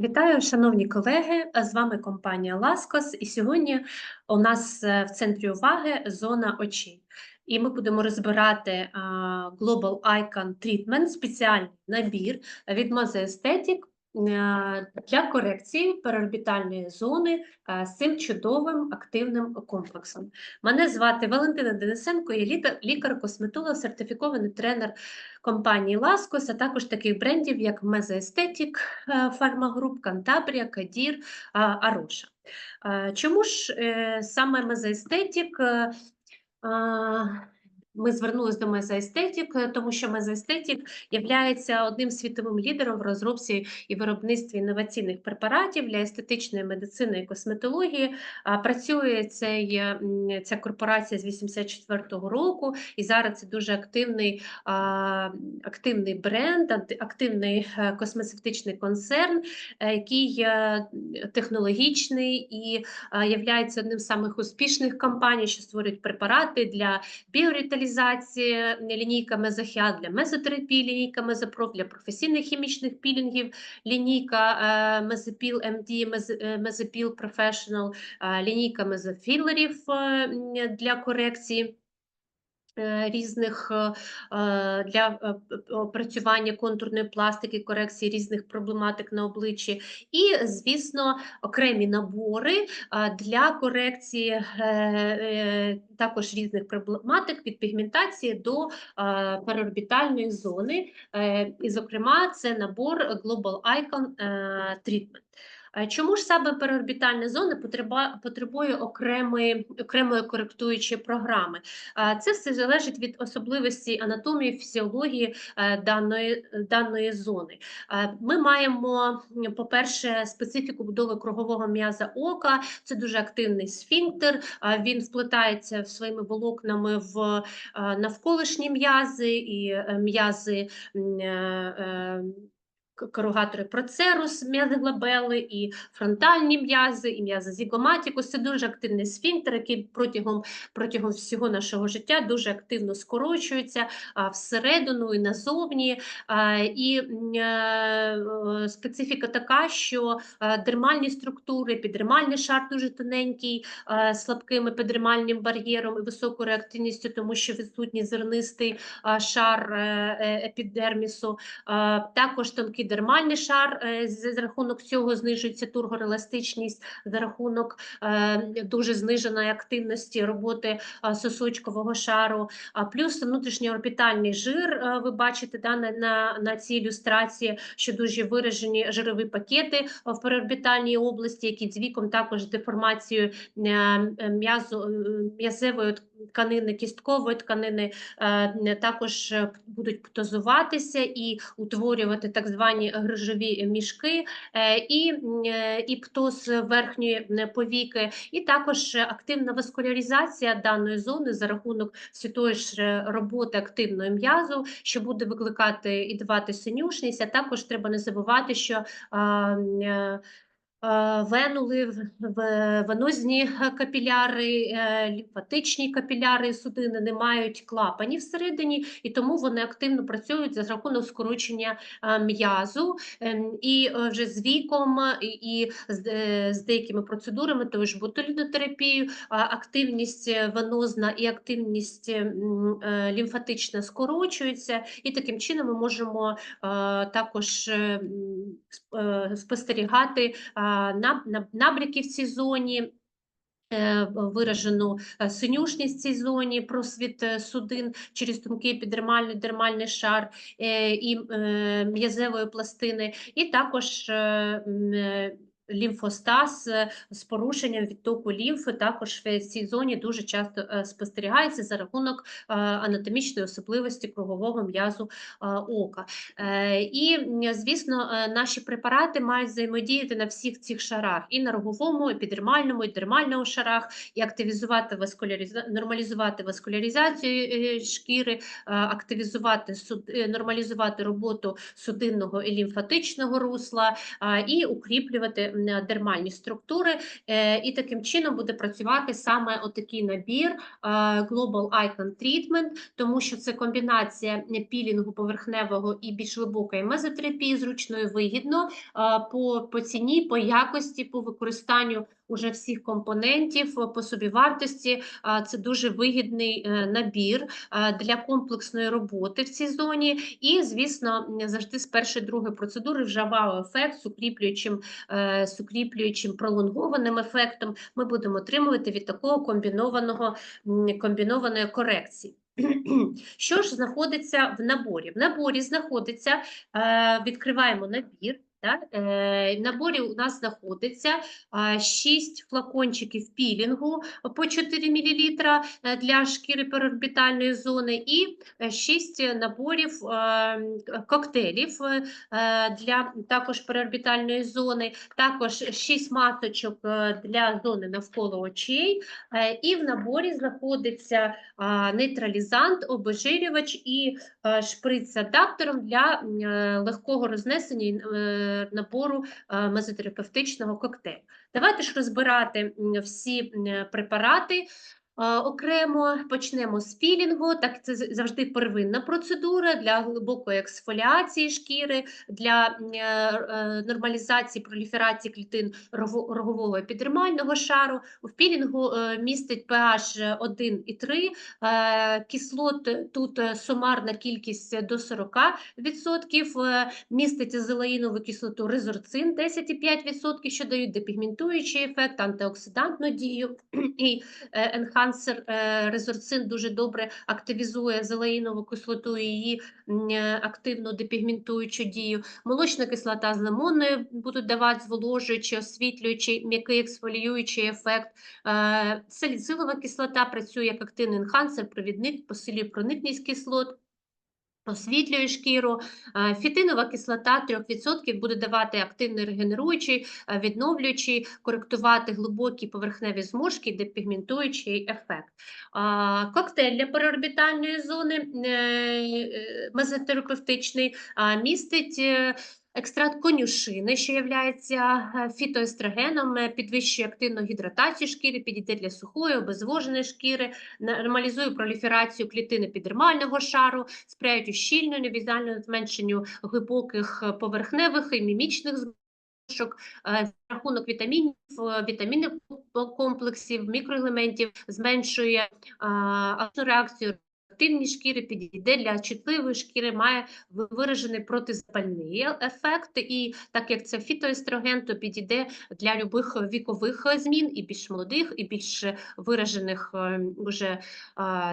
Вітаю, шановні колеги! З вами компанія Ласкос, і сьогодні у нас е, в центрі уваги зона очей. І ми будемо розбирати Global Icon Treatment, спеціальний набір від Moze Aesthetic для корекції переорбітальної зони е, з цим чудовим активним комплексом. Мене звати Валентина Денисенко, я лікар- лікар-косметолог, сертифікований тренер компанії Ласкос, а також таких брендів, як е, Фармагруп, Кантабрія, Кадір, а, Ароша. Е, Чому ж е, саме е, а, Ми звернулися до Aesthetic, е, тому що Aesthetic є одним світовим лідером в розробці і виробництві інноваційних препаратів для естетичної медицини і косметології. Працює цей, е, ця корпорація з 84-го року, і зараз це дуже активний активний бренд, активний е, космецевтичний концерн, який технологічний і являється одним з самих успішних компаній, що створюють препарати для біоревіталізації, е, лінійка Мезохіат, для мезотерапії, лінійка Мезопроф, для професійних хімічних пілінгів, лінійка е, Мезопіл МД, е, Мезопіл Professional, е, лінійка мезофілерів для корекції різних е, е, для е, опрацювання контурної пластики, корекції різних проблематик на обличчі, і, звісно, окремі набори е, для корекції е, е, також різних проблематик від пігментації до е, переорбітальної зони. Е, І, зокрема, це набор Global Icon е, Treatment. Е, Чому ж саме переорбітальна зона потребує окремої, окремої коректуючої програми? А, Це все залежить від особливості анатомії, фізіології е, даної, даної зони. Е, Ми маємо, по-перше, специфіку будови кругового м'яза ока. Це дуже активний сфінктер. Він вплетається своїми волокнами в е, навколишні м'язи і е, м'язи. М, к- Корогатори процерус, м'язи глабели, і фронтальні м'язи, і м'язи зігоматікус. Це дуже активний сфінктер, який протягом протягом всього нашого життя дуже активно скорочується а, всередину і назовні. А, І м, е, е, специфіка така, що е, дермальні структури, піддермальний шар дуже тоненький, е, слабким епідермальним бар'єром і високою реактивністю, тому що відсутній зернистий а, шар епідермісу. А, Також тонкий дермальний шар е, з з рахунок цього знижується тургореластичність за рахунок е, дуже зниженої активності роботи сосочкового шару. А плюс внутрішній орбітальний жир. е, Ви бачите да, на, на, на цій ілюстрації, що дуже виражені жирові пакети е, в переорбітальній області, які з віком також деформацією е, е, е, м'язевої тканини, кісткової тканини е, також е, будуть птозуватися і утворювати так звані грижові мішки, е, і, е, і птоз верхньої повіки, і також активна васкуляризація даної зони за рахунок все тої ж е, роботи активної м'язу, що буде викликати і давати синюшність. А також треба не забувати, що венули, в- в- венозні е, капіляри, е, лімфатичні капіляри і судини не мають клапанів всередині, і тому вони активно працюють за рахунок скорочення е, м'язу. Ем, І е, вже з віком е, і з, е, деякими процедурами, тою ж ботулінотерапією, активність е, венозна і активність е, м, е, лімфатична скорочуються, і таким чином ми можемо е, також е, м, сп- е, спостерігати набряки в цій зоні. е, Виражену е, синюшність в цій зоні, просвіт е, судин через тонкий епідермальний дермальний шар і м'язевої пластини, і також лімфостаз е, з порушенням відтоку лімфи також в цій зоні дуже часто е, спостерігається за рахунок е, анатомічної особливості кругового м'язу е, ока. Е, І, звісно, е, наші препарати мають взаємодіяти на всіх цих шарах: і на роговому, епідермальному, і дермальному шарах, і активізувати васкуляриза... нормалізувати васкуляризацію е, шкіри, е, активізувати е, нормалізувати роботу судинного і лімфатичного русла, і укріплювати дермальні структури, е, і таким чином буде працювати саме отакий набір е, Global Icon Treatment, тому що це комбінація пілінгу поверхневого і більш глибокої мезотерапії, зручно і вигідно е, по, по ціні, по якості, по використанню уже всіх компонентів, по собівартості. А, Це дуже вигідний е, набір е, для комплексної роботи в цій зоні. І, звісно, завжди з першої другої процедури вже вау-ефект з укріплюючим, е, з укріплюючим пролонгованим ефектом ми будемо отримувати від такого комбінованого комбінованої корекції. Що ж знаходиться в наборі? В наборі знаходиться, е, відкриваємо набір. Так? Е, В наборі у нас знаходиться 6 флакончиків пілінгу по 4 мл для шкіри перорбітальної зони і 6 наборів е, коктейлів е, для також перорбітальної зони, також 6 масочок е, для зони навколо очей. Е, І в наборі знаходиться нейтралізант, обезжирювач і е, шприц з адаптером для е, легкого рознесення е, набору е, мезотерапевтичного коктейлю. Давайте ж розбирати всі препарати. Е, Окремо почнемо з пілінгу, так це завжди первинна процедура для глибокої ексфоліації шкіри, для е, е, нормалізації проліферації клітин рогового епідермального шару. В пілінгу містить pH 1 і 3, Е, Кислот тут сумарна кількість до 40%, е, містить азелаїнову кислоту резорцин 10,5%, що дають депігментуючий ефект, антиоксидантну дію. І е, енхансер е, резорцин дуже добре активізує зелеїнову кислоту і її е, активну депігментуючу дію. Молочна кислота з лимонною будуть давати зволожуючий, освітлюючий, м'який ексфоліюючий ефект. Е, Саліцилова кислота працює як активний енхансер, провідник, посилює проникність кислот. Освітлює шкіру, Е, фітинова кислота 3% буде давати активний регенеруючий, е, відновлюючий, коректувати глибокі поверхневі зморшки, депігментуючий ефект. Коктейль для переорбітальної зони е, е, мезотерапевтичний а, містить е, Екстракт конюшини, що є фітоестрогеном, е, підвищує активну гідратацію шкіри, підійде для сухої, обезвоженої шкіри, нормалізує проліферацію клітин епідермального шару, сприяють ущільненню, візуальному зменшенню глибоких е, поверхневих і мімічних зморшок, е, рахунок вітамінів, е, вітамінних комплексів, мікроелементів, зменшує а, реакцію активність шкіри підійде для чутливої шкіри, має виражений протизапальний ефект, і так як це фітоестроген, то підійде для любих вікових е, змін, і більш молодих, і більш виражених е, уже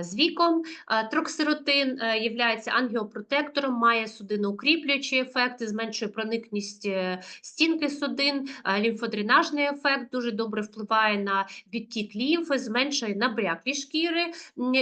з віком. Троксиротин е, являється ангіопротектором, має судиноукріплюючий ефект, зменшує проникність е, стінки судин, лімфодренажний ефект дуже добре впливає на відтік лімфи, зменшує набряклі шкіри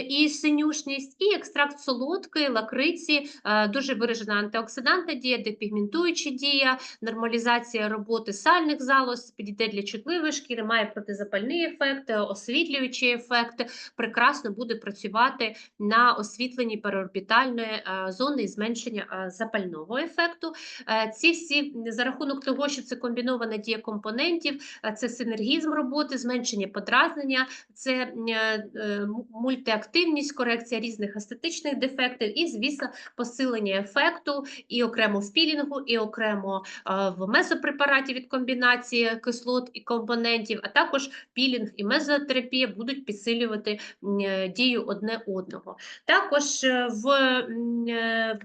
і синюшність, і екстракт солодкої, лакриці, е, дуже виражена антиоксидантна дія, депігментуюча дія, нормалізація роботи сальних залоз, підійде для чутливої шкіри, має протизапальний ефект, е, освітлюючий ефект, прекрасно буде працювати на освітленні переорбітальної е, зони і зменшення запального ефекту. Ці всі за рахунок того, що це комбінована дія компонентів, це синергізм роботи, зменшення подразнення, це мультиактивність, корекція різних естетичних дефектів і, звісно, посилення ефекту і окремо в пілінгу, і окремо в мезопрепараті від комбінації кислот і компонентів, а також пілінг і мезотерапія будуть підсилювати дію одне одного. Також е, в е,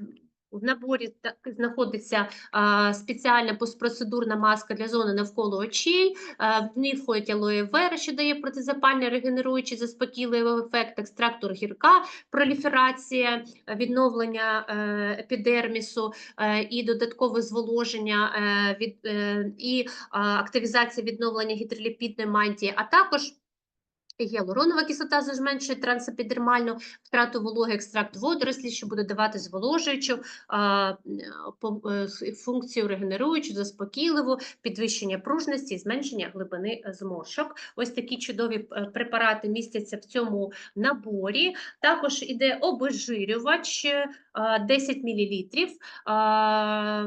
в наборі так знаходиться а, спеціальна постпроцедурна маска для зони навколо очей. а, В ній входить алоє вера, що дає протизапальний регенеруючий заспокійливий ефект, екстрактор гірка, проліферація, відновлення е, епідермісу е, і додаткове зволоження е, від, е, і а, активізація відновлення гідроліпідної мантії, а також Гіалуронова кислота зменшує трансепідермальну втрату вологи, екстракт водорослі, що буде давати зволожуючу е, функцію регенеруючу, заспокійливу, підвищення пружності, і зменшення глибини зморшок. Ось такі чудові е, препарати містяться в цьому наборі. Також іде обезжирювач, 10 мл. А,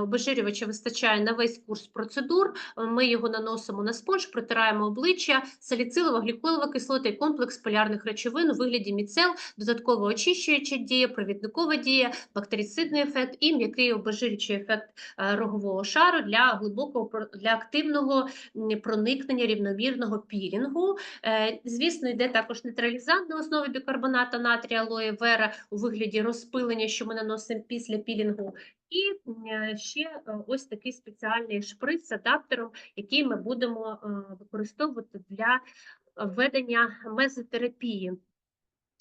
Обезжирювача вистачає на весь курс процедур. Ми його наносимо на спонж, протираємо обличчя, саліцилова, гліколова кислота і комплекс полярних речовин у вигляді міцел, додатково очищуюча дія, провідникова дія, бактерицидний ефект і м'який обезжирюючий ефект е, рогового шару для глибокого для активного проникнення рівномірного пілінгу. Е, Звісно, йде також нейтралізант на основі бікарбоната натрія алоє вера у вигляді розпилення, що ми наносимо після пілінгу. І е, ще е, ось такий спеціальний шприц з адаптером, який ми будемо е, використовувати для введення мезотерапії.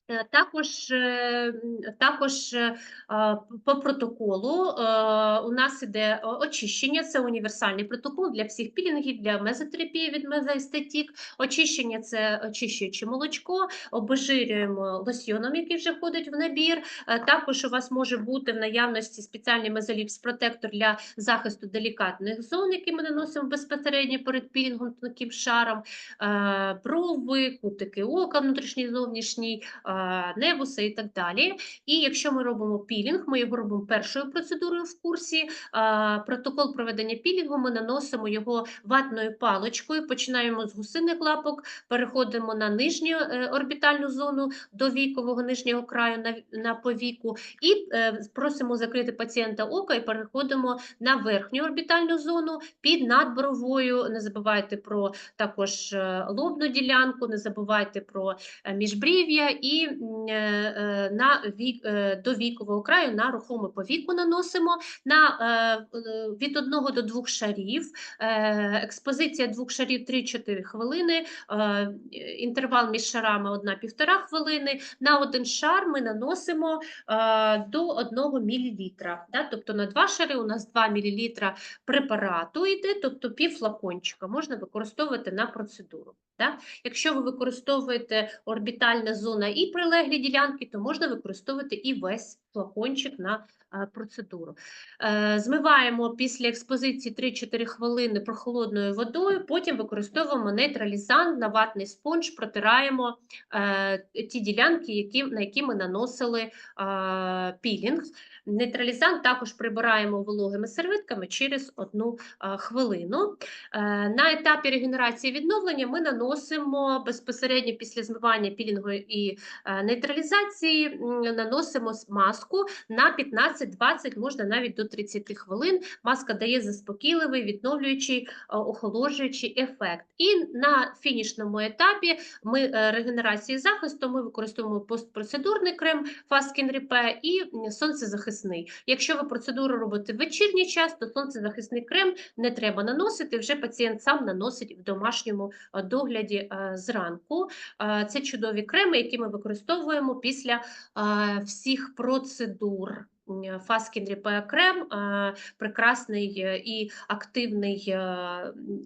Е, Також, е, також е, по протоколу у нас іде очищення, це універсальний протокол для всіх пілінгів, для мезотерапії від мезоестетік. Очищення це очищуюче молочко, обезжирюємо лосьйоном, який вже входить в набір. Також у вас може бути в наявності спеціальний мезоліпс протектор для захисту делікатних зон, які ми наносимо безпосередньо перед пілінгом тонким шаром, брови, кутики ока, внутрішній зовнішній, невуса і так далі. І якщо ми робимо пілінг, ми його робимо першою процедурою в курсі. Протокол проведення пілінгу ми наносимо його ватною паличкою, починаємо з гусиних лапок, переходимо на нижню е, орбітальну зону до вікового нижнього краю на, повіку і е, просимо закрити пацієнта ока і переходимо на верхню орбітальну зону під надбровою. Не забувайте про також е, лобну ділянку, не забувайте про міжбрів'я і е, е, на вік, е, до вікового краю на рухоме повіку наносимо на від одного до двох шарів. Експозиція двох шарів 3-4 хвилини, інтервал між шарами 1-1,5 хвилини. На один шар ми наносимо до 1 мл. Тобто на два шари у нас 2 мл препарату йде, тобто пів флакончика можна використовувати на процедуру. Да? Якщо ви використовуєте орбітальна зона і прилеглі ділянки, то можна використовувати і весь флакончик на процедуру. Е, Змиваємо після експозиції 3-4 хвилини прохолодною водою, потім використовуємо нейтралізант на ватний спонж, протираємо е, ті ділянки, які, на які ми наносили е, пілінг. Нейтралізант також прибираємо вологими серветками через одну е, хвилину. Е, На етапі регенерації відновлення ми наносимо безпосередньо після змивання пілінгу і е, нейтралізації, наносимо маску на 15-20, можна навіть до 30 хвилин. Маска дає заспокійливий, відновлюючий, е, охолоджуючий ефект. І на фінішному етапі ми е, регенерації захисту ми використовуємо постпроцедурний крем Faskin Repair і сонцезахисний. Якщо ви процедуру робите в вечірній час, то сонцезахисний крем не треба наносити, вже пацієнт сам наносить в домашньому е, догляді зранку. Це чудові креми, які ми використовуємо після всіх процедур. М, Faskin крем е, прекрасний е, і активний е,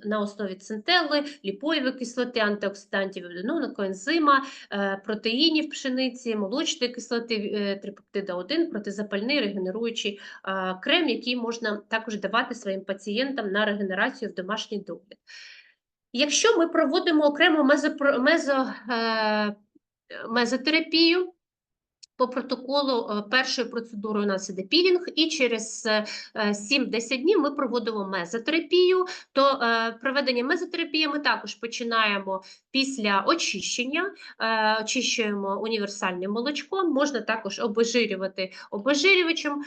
на основі центели, ліпоєвої кислоти, антиоксидантів, ну, коензима, е, протеїнів пшениці, молочної кислоти, е, трипептида 1, протизапальний регенеруючий е, крем, який можна також давати своїм пацієнтам на регенерацію в домашній догляд. Якщо ми проводимо окремо мезо, е, мезотерапію, по протоколу е, першої процедури у нас іде пілінг, і через е, е, 7-10 днів ми проводимо мезотерапію. То е, проведення мезотерапії ми також починаємо після очищення, е, очищуємо універсальним молочком, можна також обезжирювати обезжирювачем, е,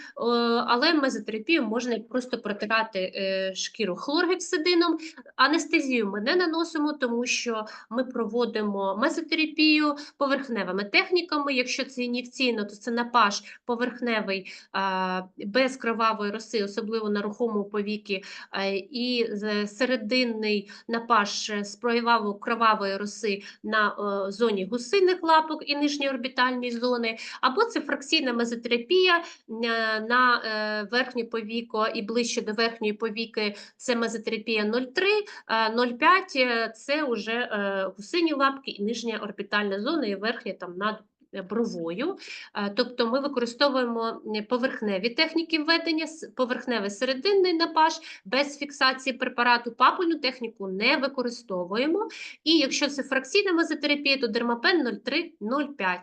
але мезотерапію можна просто протирати е, шкіру хлоргексидином. Анестезію ми не наносимо, тому що ми проводимо мезотерапію поверхневими техніками. Якщо це ін'єкційно, то це напаш поверхневий без кровавої роси, особливо на рухомому повіки, і серединний напаш е, з прояву кровавої роси на е, зоні гусиних лапок і нижньоорбітальній зони, або це фракційна мезотерапія е, на е, верхнє повіко і ближче до верхньої повіки це мезотерапія 0,3, е, 0,5 – це вже е, гусині лапки і нижня орбітальна зона, і верхня там над бровою. Е, Тобто ми використовуємо е, поверхневі техніки введення, поверхневий серединний напаж без фіксації препарату, папульну техніку не використовуємо. І якщо це фракційна мезотерапія, то дермапен 0,3-0,5.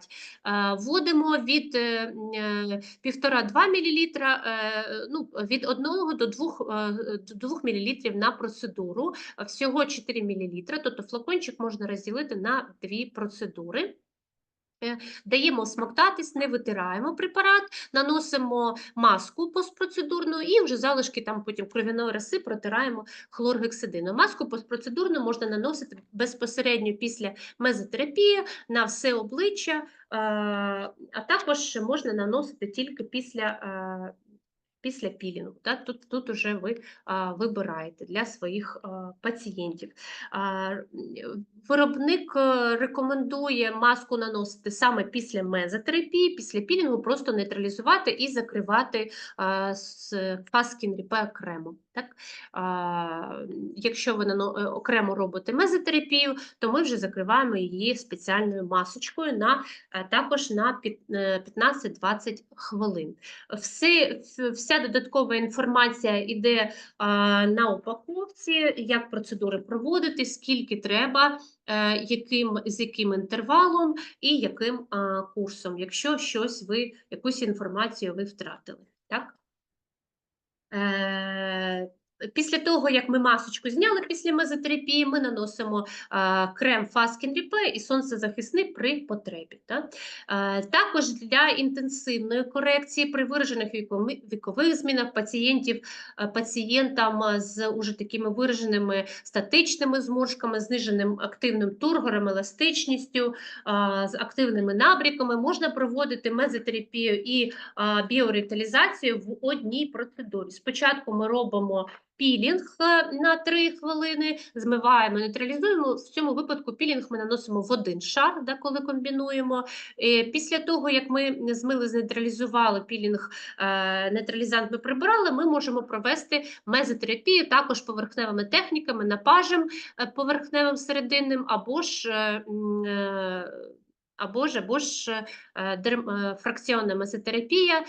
Е, Вводимо від е, м, е, 1,5-2 мл, е, ну, від 1 до 2, е, 2 мл на процедуру, Е, всього 4 мл, тобто флакончик можна розділити на дві процедури. Е, Даємо смоктатись, не витираємо препарат, наносимо маску постпроцедурну і вже залишки там потім кров'яної роси протираємо хлоргексидином. Маску постпроцедурну можна наносити безпосередньо після мезотерапії на все обличчя, е, а також можна наносити тільки після. Після пілінгу, так? тут, тут уже ви а, вибираєте для своїх а, пацієнтів. А, Виробник е, рекомендує маску наносити саме після мезотерапії, після пілінгу просто нейтралізувати і закривати а, з фаскін ріпе окремо. Так? А, якщо ви е, окремо робите мезотерапію, то ми вже закриваємо її спеціальною масочкою на, е, також на е, 15-20 хвилин. Все, вся додаткова інформація йде а, на упаковці, як процедури проводити, скільки треба, е, яким, з яким інтервалом і яким а, курсом, якщо щось ви, якусь інформацію ви втратили. Так? uh, Після того, як ми масочку зняли після мезотерапії, ми наносимо а, крем Faskin Repair і сонцезахисний при потребі. Так? Е, Також для інтенсивної корекції при виражених вікови- вікових змінах пацієнтів, е, пацієнтам з уже такими вираженими статичними зморшками, зниженим активним тургором, еластичністю, а, з активними набріками можна проводити мезотерапію і а, біоревіталізацію в одній процедурі. Спочатку ми робимо пілінг е, на 3 хвилини, змиваємо, нейтралізуємо. В цьому випадку пілінг ми наносимо в один шар, да, коли комбінуємо. Е, Після того, як ми змили, знейтралізували пілінг, е, нейтралізант ми прибрали, ми можемо провести мезотерапію також поверхневими техніками, напажем поверхневим серединним або ж або ж, або ж фракціонна мезотерапія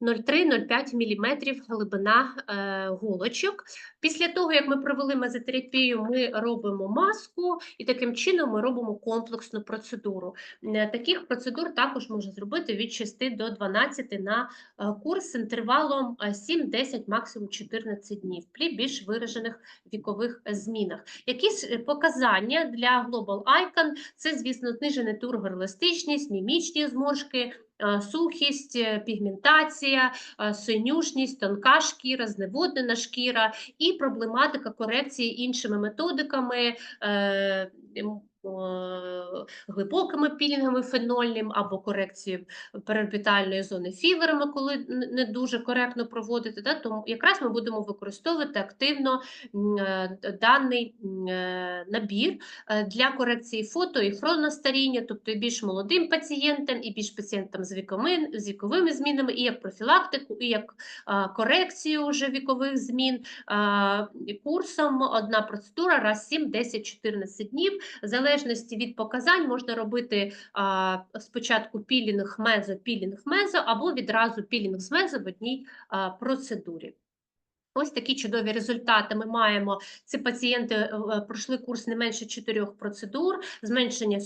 0,3-0,5 мм глибина е, голочок. Після того, як ми провели мезотерапію, ми робимо маску і таким чином ми робимо комплексну процедуру. Е, Таких процедур також можна зробити від 6 до 12 на е, курс з інтервалом е, 7-10, максимум 14 днів при більш виражених вікових змінах. Якісь показання для Global Icon – це, звісно, знижена тургоеластичність, мімічні зморшки, сухість, е, пігментація, е, синюшність, тонка шкіра, зневоднена шкіра і проблематика корекції іншими методиками. Е, Глибокими пілінгами фенольним або корекцією перорбітальної зони філерами, коли не дуже коректно проводити, да, тому якраз ми будемо використовувати активно е, даний е, набір для корекції фото і хроностаріння, тобто і більш молодим пацієнтам, і більш пацієнтам з віковими, з віковими змінами, і як профілактику, і як корекцію вже вікових змін. Курсом одна процедура раз 7, 10, 14 днів. В залежності від показань можна робити а, спочатку пілінг мезо, пілінг мезо, або відразу пілінг з мезо в одній а, процедурі. Ось такі чудові результати ми маємо. Ці пацієнти е, е, пройшли курс не менше чотирьох процедур: зменшення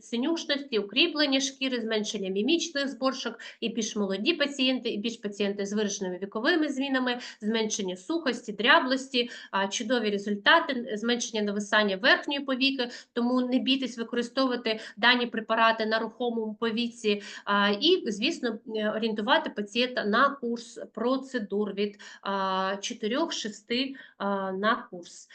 синюшності, укріплення шкіри, зменшення мімічних зборшок, і більш молоді пацієнти, і більш пацієнти з вираженими віковими змінами, зменшення сухості, дряблості, чудові результати, зменшення нависання верхньої повіки. Тому не бійтесь використовувати дані препарати на рухомому повіці. І, звісно, е, орієнтувати пацієнта на курс процедур від 4-6 на курс.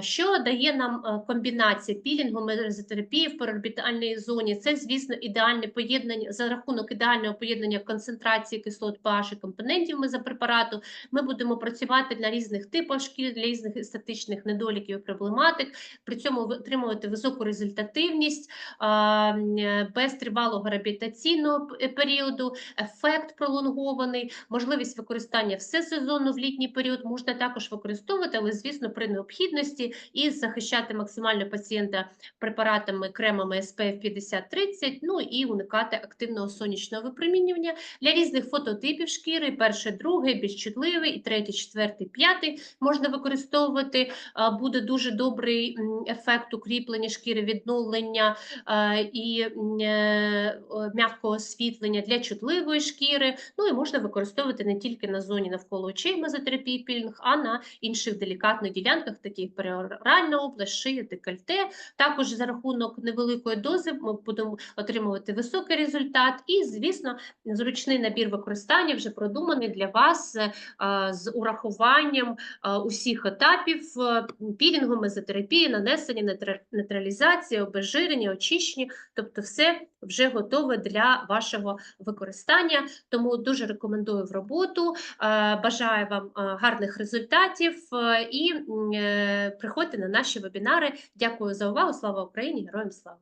Що дає нам комбінація пілінгу, мезотерапії в перорбітальній зоні? Це, звісно, ідеальне поєднання за рахунок ідеального поєднання концентрації кислот pH і компонентів мезопрепарату. Ми будемо працювати для різних типів шкір, для різних естетичних недоліків і проблематик, при цьому отримувати високу результативність без тривалого реабілітаційного періоду, ефект пролонгований, можливість використання всесезонно в літній період період можна також використовувати, але, звісно, при необхідності і захищати максимально пацієнта препаратами, кремами SPF 50-30, ну і уникати активного сонячного випромінювання. Для різних фототипів шкіри, перший, другий, більш чутливий, і третій, четвертий, п'ятий можна використовувати. Буде дуже добрий ефект укріплення шкіри, відновлення і е, м'якого освітлення для чутливої шкіри. Ну і можна використовувати не тільки на зоні навколо очей мезотерапії пілінг, а на інших делікатних ділянках, таких як періоральна область, шия, декольте. Також за рахунок невеликої дози ми будемо отримувати високий результат, і, звісно, зручний набір використання вже продуманий для вас е, з урахуванням усіх етапів е, пілінгу, мезотерапії, нанесення, нейтралізації, обезжирення, очищення, тобто все вже готове для вашого використання. Тому дуже рекомендую в роботу. Е, Бажаю вам е, гарних результатів е, і е, приходьте на наші вебінари. Дякую за увагу. Слава Україні! Героям слава!